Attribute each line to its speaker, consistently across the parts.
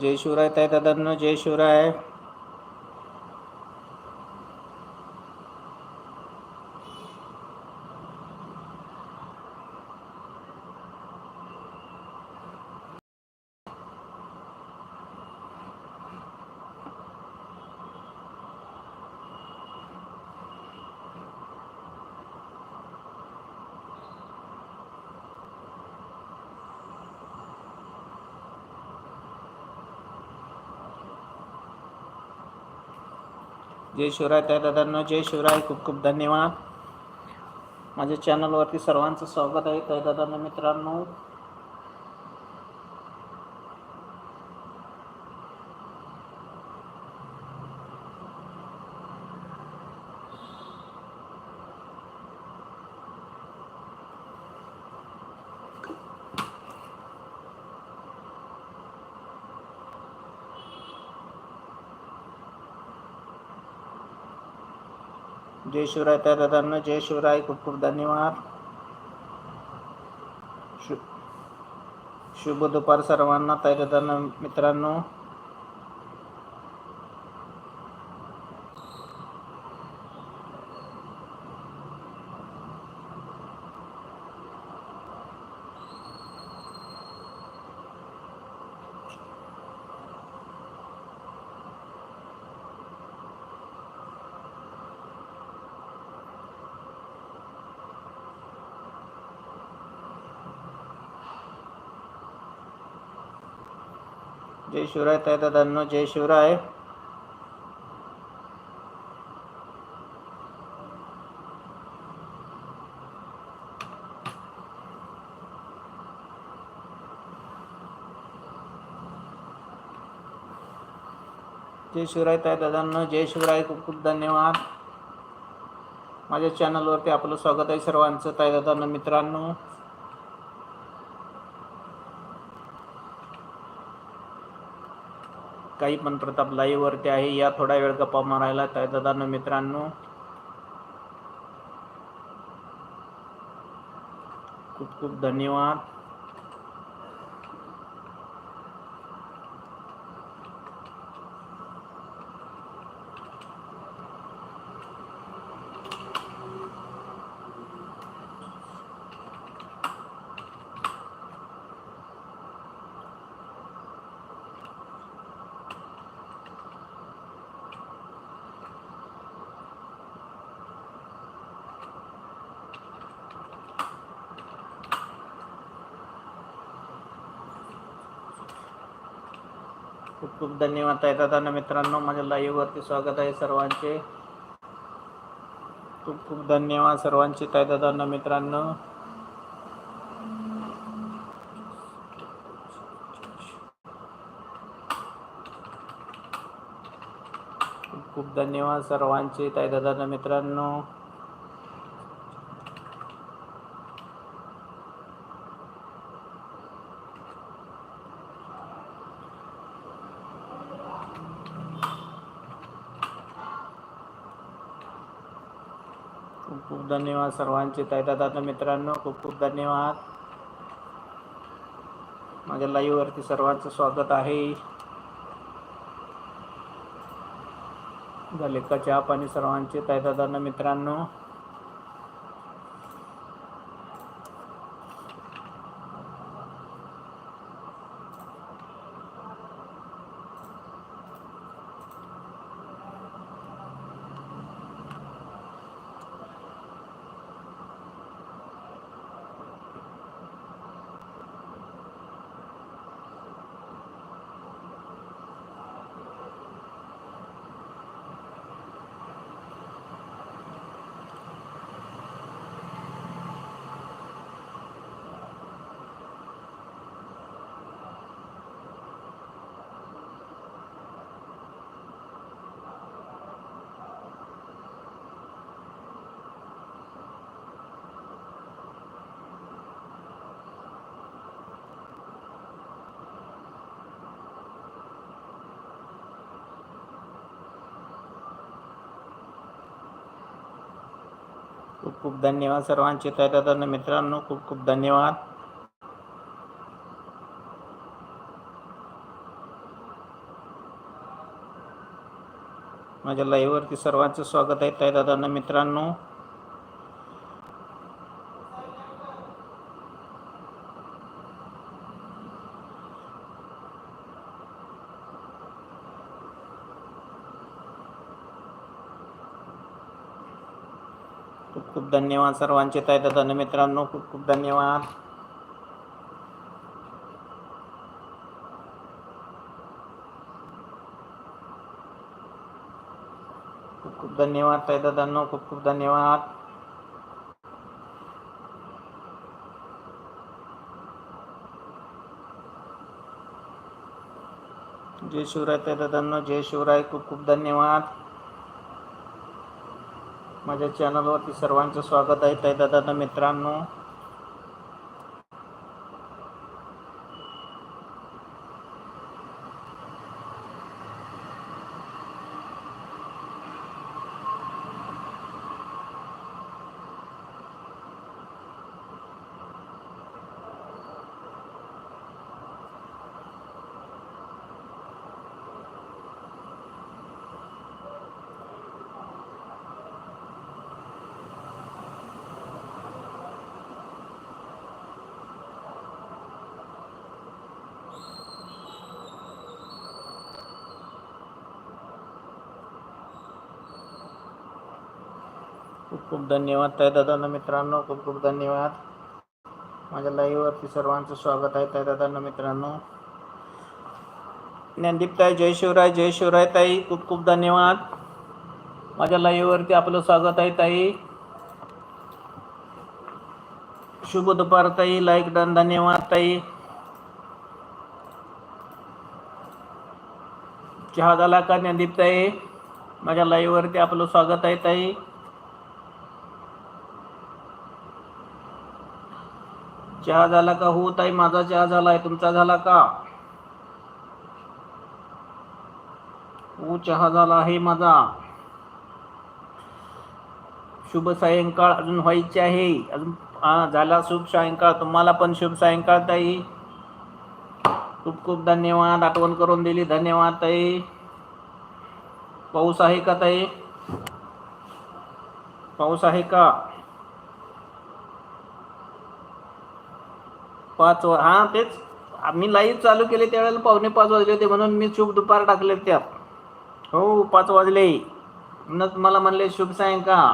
Speaker 1: जय शिवराय ताई दादांनो जय शिवराय. जय शिवराय त्या दादांना जय शिवराय. खूप खूप धन्यवाद. माझ्या चॅनलवरती सर्वांचं स्वागत आहे. त्या दादांना मित्रांनो जय शिवराय त्या दादांनो जय शिवराय खूप खूप धन्यवाद. शु शुभ दुपार सर्वांना ताई दादांना मित्रांनो. जय शिवराय ताई दादांनो जय शिवराय. जय शिवराय ताय दादांनो जय शिवराय खूप खूप धन्यवाद. माझ्या चॅनलवरती आपलं स्वागत आहे सर्वांचं ताई दादांना मित्रांनो. काही पण प्रताप लाईव्हवरती आहे. या थोडा वेळ गप्पा मारायला. तर दादांनो मित्रांनो खूप खूप धन्यवाद. खूप खूप धन्यवाद आहे दादा मित्रांनो माझ्या लाईव्ह वरती स्वागत आहे सर्वांचे. खूप खूप धन्यवाद सर्वांचे ताई दादा मित्रांनो. खूप खूप धन्यवाद सर्वांचे ताई दादा मित्रांनो खूप खूप धन्यवाद सर्वांचे. ताई मित्रांनो खूप खूप धन्यवाद. माझ्या लाईववरती सर्वांचं स्वागत आहे. झाले का चहा पाणी सर्वांचे? ताई मित्रांनो. खूप खूप धन्यवाद सर्वांचे. तयार मित्रांनो खूप खूप धन्यवाद. माझ्या लाईव्हवरती सर्वांचं स्वागत आहे. तयार मित्रांनो खूप खूप धन्यवाद सर्वांचे. ताय दादांना मित्रांनो खूप खूप धन्यवाद. खूप खूप धन्यवाद ताय दादांनो खूप खूप धन्यवाद. जय शिवराय ताई दादांनो जय शिवराय खूप खूप धन्यवाद. माझ्या चॅनलवरती सर्वांचं स्वागत आहे. तैदादा मित्रांनो खूप खूप धन्यवाद ताई दादांना. मित्रांनो खूप खूप धन्यवाद. माझ्या लाईव्हवरती सर्वांचं स्वागत आहे ताई दादांना मित्रांनो. ज्ञानदीप ताई जय शिवराय जय शिवराय ताई खूप खूप धन्यवाद. माझ्या लाईव्हवरती आपलं स्वागत आहे ताई. शुभ दुपार ताई लाईक डन धन्यवाद ताई. चहा झाला का ज्ञानदीप ताई? माझ्या लाईव्हवरती आपलं स्वागत आहे ताई. चहा झाला का? हो ताई माझा चहा झालाय. तुमचा झाला का? हो चहा झाला आहे माझा. शुभ सायंकाळ अजून व्हायचे आहे. अजून हा झाला शुभ सायंकाळ. तुम्हाला पण शुभ सायंकाळ ताई. खूप खूप धन्यवाद. आठवण करून दिली. धन्यवाद ताई. पाऊस आहे का ताई? पाऊस आहे का? पाच वा हां तेच. आम्ही लाईव्ह चालू केले त्यावेळेला पावणे पाच वाजले होते म्हणून मी शुभ दुपार टाकले त्यात हो पाच वाजले. म्हणून मला म्हणले शुभ सायंकाळ.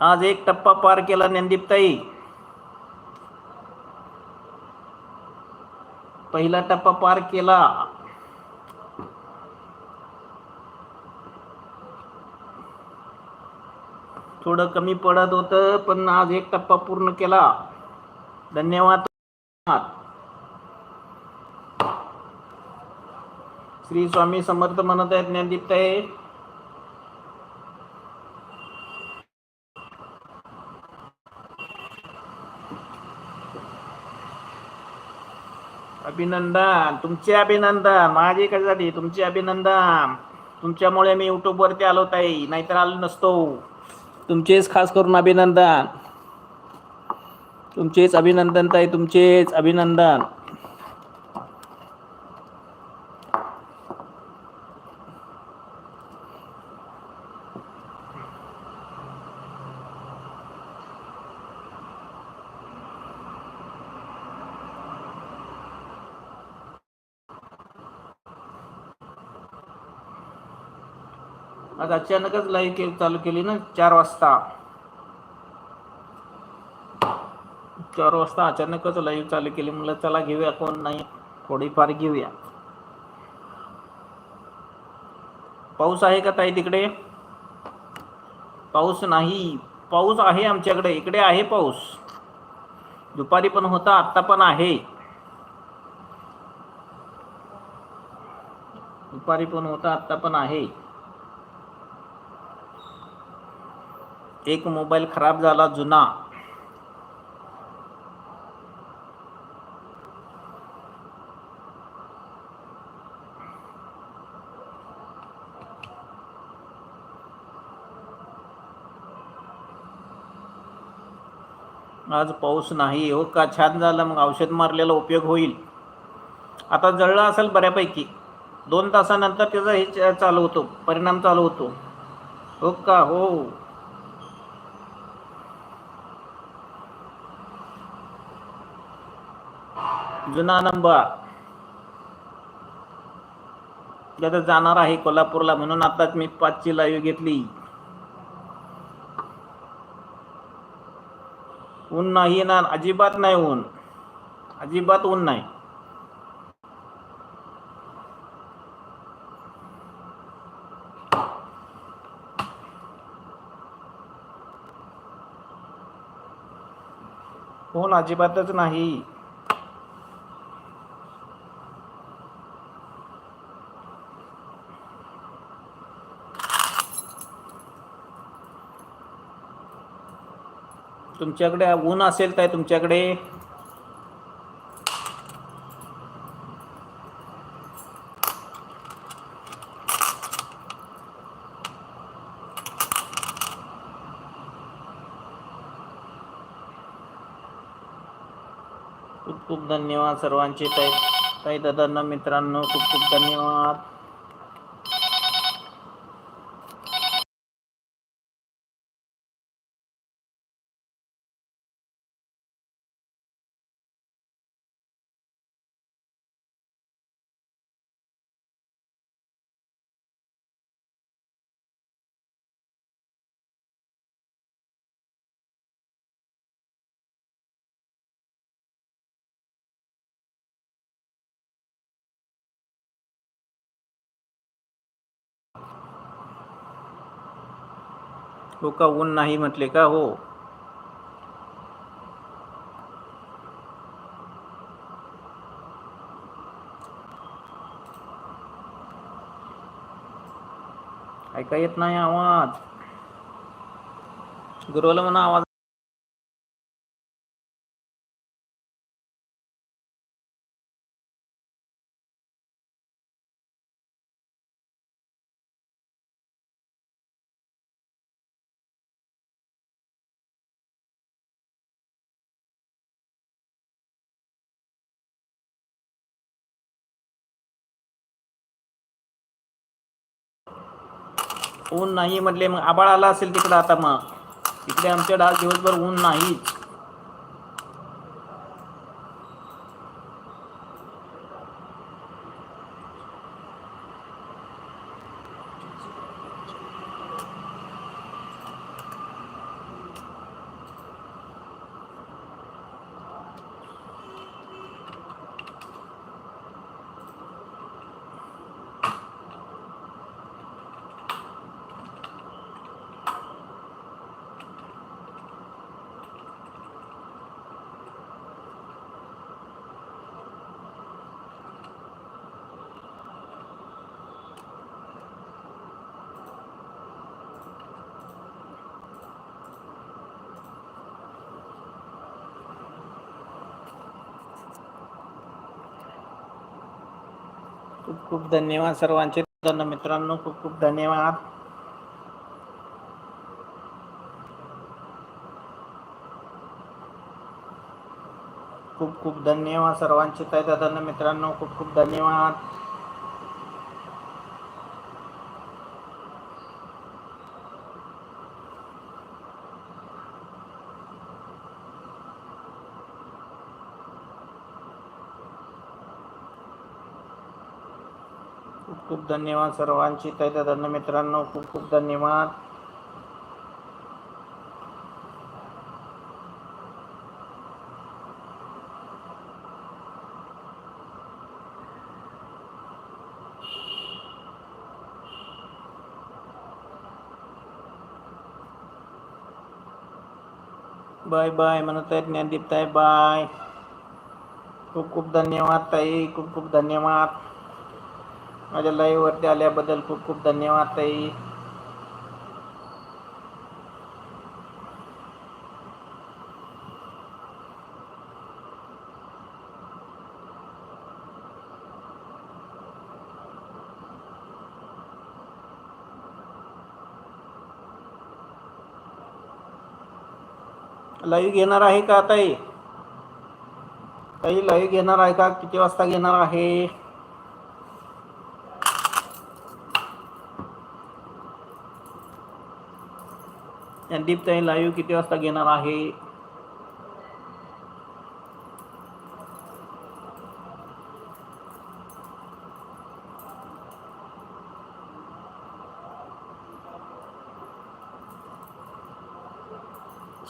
Speaker 1: आज एक टप्पा पार केला नंदीपताई. पहिला टप्पा पार केला. थोडं कमी पडत होतं पण आज एक टप्पा पूर्ण केला. धन्यवाद. श्री स्वामी समर्थ म्हणत आहेत आहे अभिनंदन. तुमचे अभिनंदन. माझे कशासाठी तुमचे अभिनंदन. तुमच्यामुळे मी युट्यूबवरती आलो ताई. नाहीतर आलो नसतो. तुमचेच खास करून अभिनंदन. तुमचेच अभिनंदन ताई तुमचेच अभिनंदन. आज अचानकच लाईव्ह के चालू केली ना चार वाजता. चार वाजता अचानकच लाईव्ह चालू केली. म्हणलं चला घेऊया कोण नाही थोडीफार घेऊया. पाऊस आहे का ताई तिकडे? पाऊस नाही. पाऊस आहे आमच्याकडे. इकडे आहे पाऊस. दुपारी पण होता आत्ता पण आहे. दुपारी पण होता आत्ता पण आहे. एक मोबाईल खराब झाला जुना. आज पाऊस नाही हो का छान झालं मग औषध मारलेला उपयोग होईल. आता जळलं असेल बऱ्यापैकी. दोन तासानंतर त्याचा हे चालू होतो परिणाम चालू होतो. हो का? हो. जुना नंबर. आता जाणार आहे कोल्हापूरला म्हणून आताच मी पाचची लाईव्ह घेतली. ऊन नाही ना अजिबात नाही ऊन. अजिबात ऊन नाही. ऊन अजिबातच नाही. तुमच्याकडे ऊन असेल काय तुमच्याकडे? खूप खूप धन्यवाद सर्वांचे. ताई ताई दादांना मित्रांनो खूप खूप धन्यवाद. का ऊन नाही म्हटले का? हो. ऐका येत नाही आवाज. गुरुवाला म्हणा आवाज ऊन नाही म्हटले मग आबाळ आला असेल तिकडं आता मग. इकडे आमच्या डाळ दिवसभर ऊन नाहीच. खूप खूप धन्यवाद सर्वांचे. मित्रांनो खूप खूप धन्यवाद. खूप खूप धन्यवाद सर्वांचे. ताई मित्रांनो खूप खूप धन्यवाद खूप खूप धन्यवाद सर्वांची. तर धन्य मित्रांनो खूप खूप धन्यवाद. बाय बाय म्हणत आहेत ज्ञानदीप ताई बाय. खूप खूप धन्यवाद ताई. खूप खूप धन्यवाद. माझ्या लाईव्हवरती आल्याबद्दल खूप खूप धन्यवाद ताई. लाईव्ह घेणार आहे का ताई? ताई लाईव्ह घेणार आहे का? किती वाजता घेणार आहे? संदीप ताई लाईव्ह किती वाजता घेणार आहे?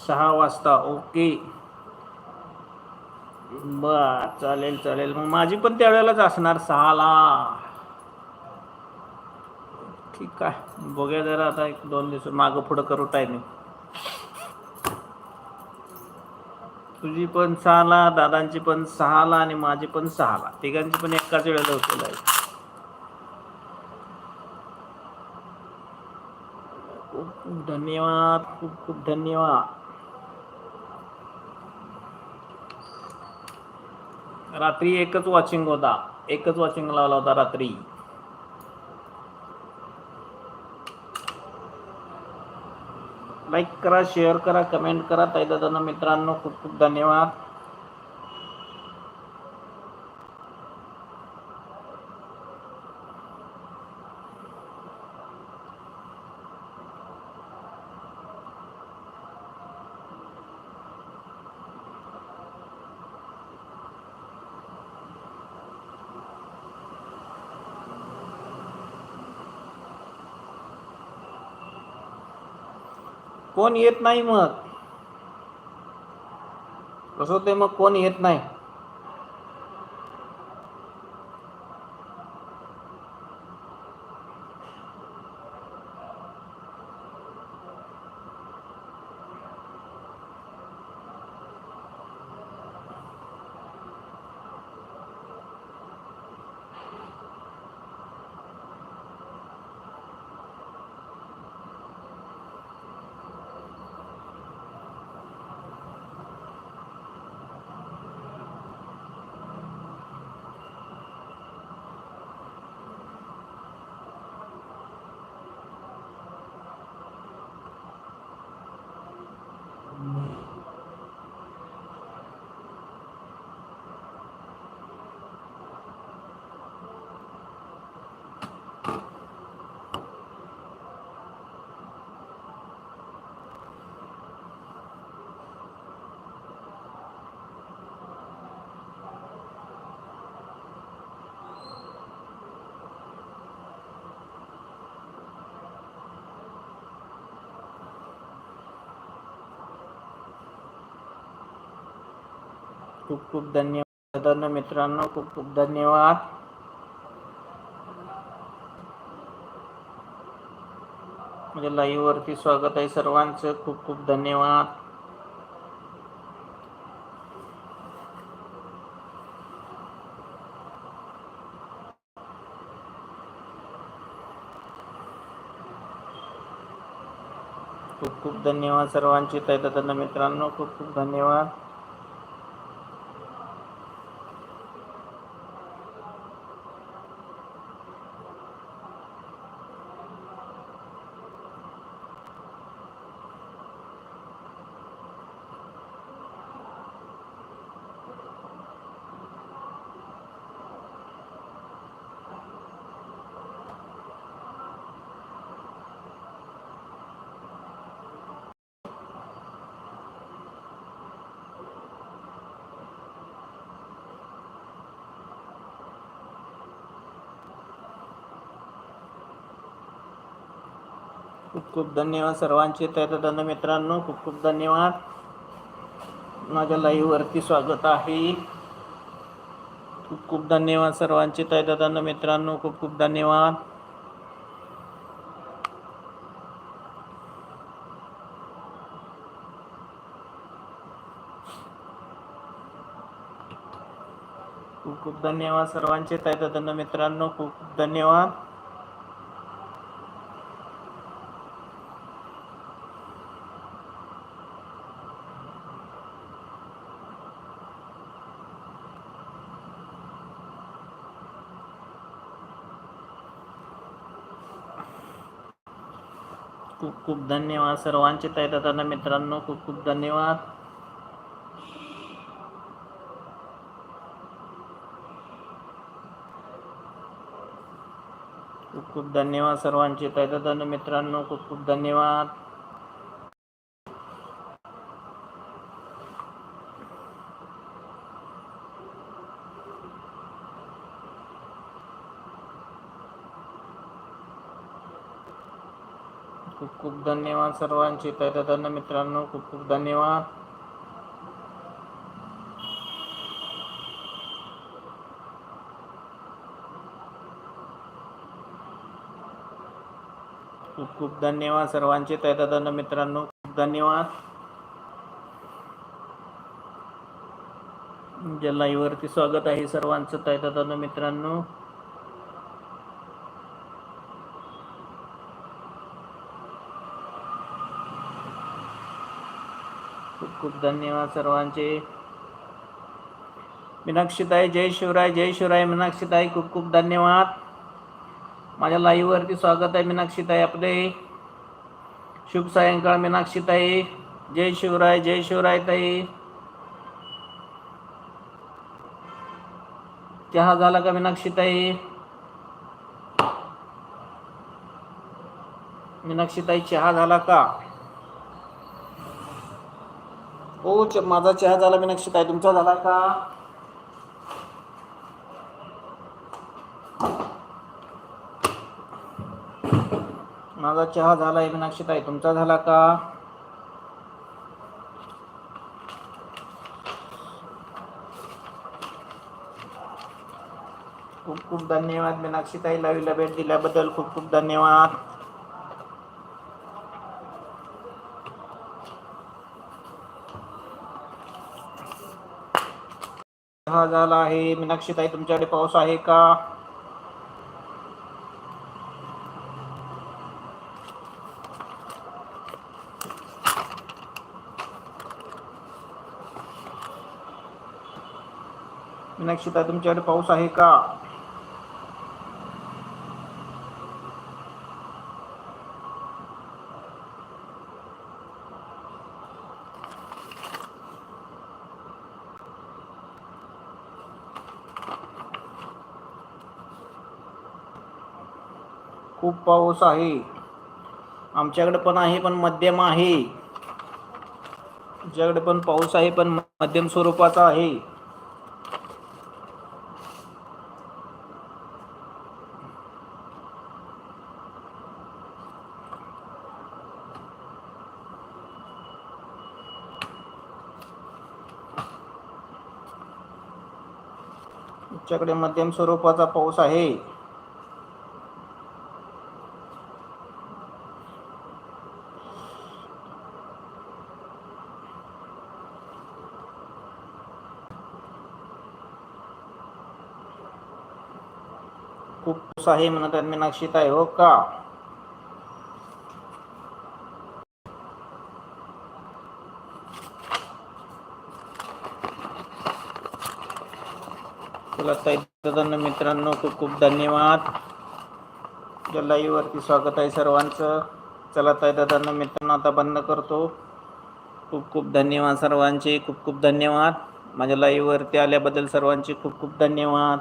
Speaker 1: सहा वाजता ओके. बर चालेल चालेल. मग माझी पण त्यावेळेलाच असणार सहाला. ठीक आहे. बघूया जरा आता एक दोन दिवस मागं पुढं करू टायमिंग तुझी पण सहाला दादांची पण सहाला आणि माझी पण सहाला. तिघांची पण एकाच वेळेला उचल आहे खूप खूप धन्यवाद खूप खूप धन्यवाद. रात्री एकच वॉचिंग होता. एकच वॉचिंग लावला होता रात्री. लाईक करा शेअर करा कमेंट करा. ताई दादांना मित्रांनो खूप खूप धन्यवाद. कोण येत नाही मग? कसं होते मग कोण येत नाही? खूप खूप धन्यवाद. दादांना मित्रांनो खूप खूप धन्यवाद. म्हणजे लाईव्ह वरती स्वागत आहे सर्वांचं. खूप खूप धन्यवाद. खूप खूप धन्यवाद सर्वांचे. ताई मित्रांनो खूप खूप धन्यवाद. खूप खूप धन्यवाद सर्वांचे. तर मित्रांनो खूप खूप धन्यवाद. माझ्या लाईव्हवरती स्वागत आहे. खूप खूप धन्यवाद सर्वांचे. तर मित्रांनो खूप खूप धन्यवाद. खूप खूप धन्यवाद सर्वांचे. तर मित्रांनो खूप खूप धन्यवाद. खूप धन्यवाद सर्वांचे. ताई दादा मित्रांनो खूप खूप धन्यवाद. खूप खूप धन्यवाद सर्वांचे. ताई दादा मित्रांनो खूप खूप धन्यवाद. खूप खूप धन्यवाद सर्वांचे. तैदादांना मित्रांनो खूप खूप धन्यवाद. खूप खूप धन्यवाद सर्वांचे. तैदादांना मित्रांनो खूप धन्यवाद. ज्या लाईव्हवरती स्वागत आहे सर्वांचं. तैदादांना मित्रांनो खूप खूप धन्यवाद सर्वांचे. मीनाक्षीताई जय शिवराय जय शिवराय मीनाक्षीताई खूप खूप धन्यवाद. माझ्या लाईव्हवरती स्वागत आहे मीनाक्षीताई आपले. शुभ सायंकाळ मीनाक्षीताई. जय शिवराय जय शिवराय ताई चहा झाला का मीनाक्षीताई? मीनाक्षीताई चहा झाला का? हो च- माझा चहा झाला मीनाक्षीताई तुमचा झाला का? माझा चहा झाला आहे मीनाक्षीताई तुमचा झाला का? खूप खूप धन्यवाद मीनाक्षी ताईला भेट दिल्याबद्दल खूप खूप धन्यवाद. हा झाला आहे. मीनाक्षीताई तुमच्याकडे पाऊस आहे का? मीनाक्षीताई तुमच्याकडे पाऊस आहे का? खूप पाऊस आहे. आमच्याकडे पण आहे पण मध्यम आहे. आमच्याकडे पण पाऊस आहे पण मध्यम स्वरूपाचा आहे. आमच्याकडे मध्यम स्वरूपाचा पाऊस आहे. खूप पाऊस आहे म्हणतात मीनाक्षीत आहे हो का? चला ताई दादांना मित्रांनो खूप खूप धन्यवाद. या लाईव्ह वरती स्वागत आहे सर्वांचं. चला ताई दादांना मित्रांनो आता बंद करतो. खूप खूप धन्यवाद सर्वांचे खूप खूप धन्यवाद. माझ्या लाईव्हवरती आल्याबद्दल सर्वांचे खूप खूप धन्यवाद.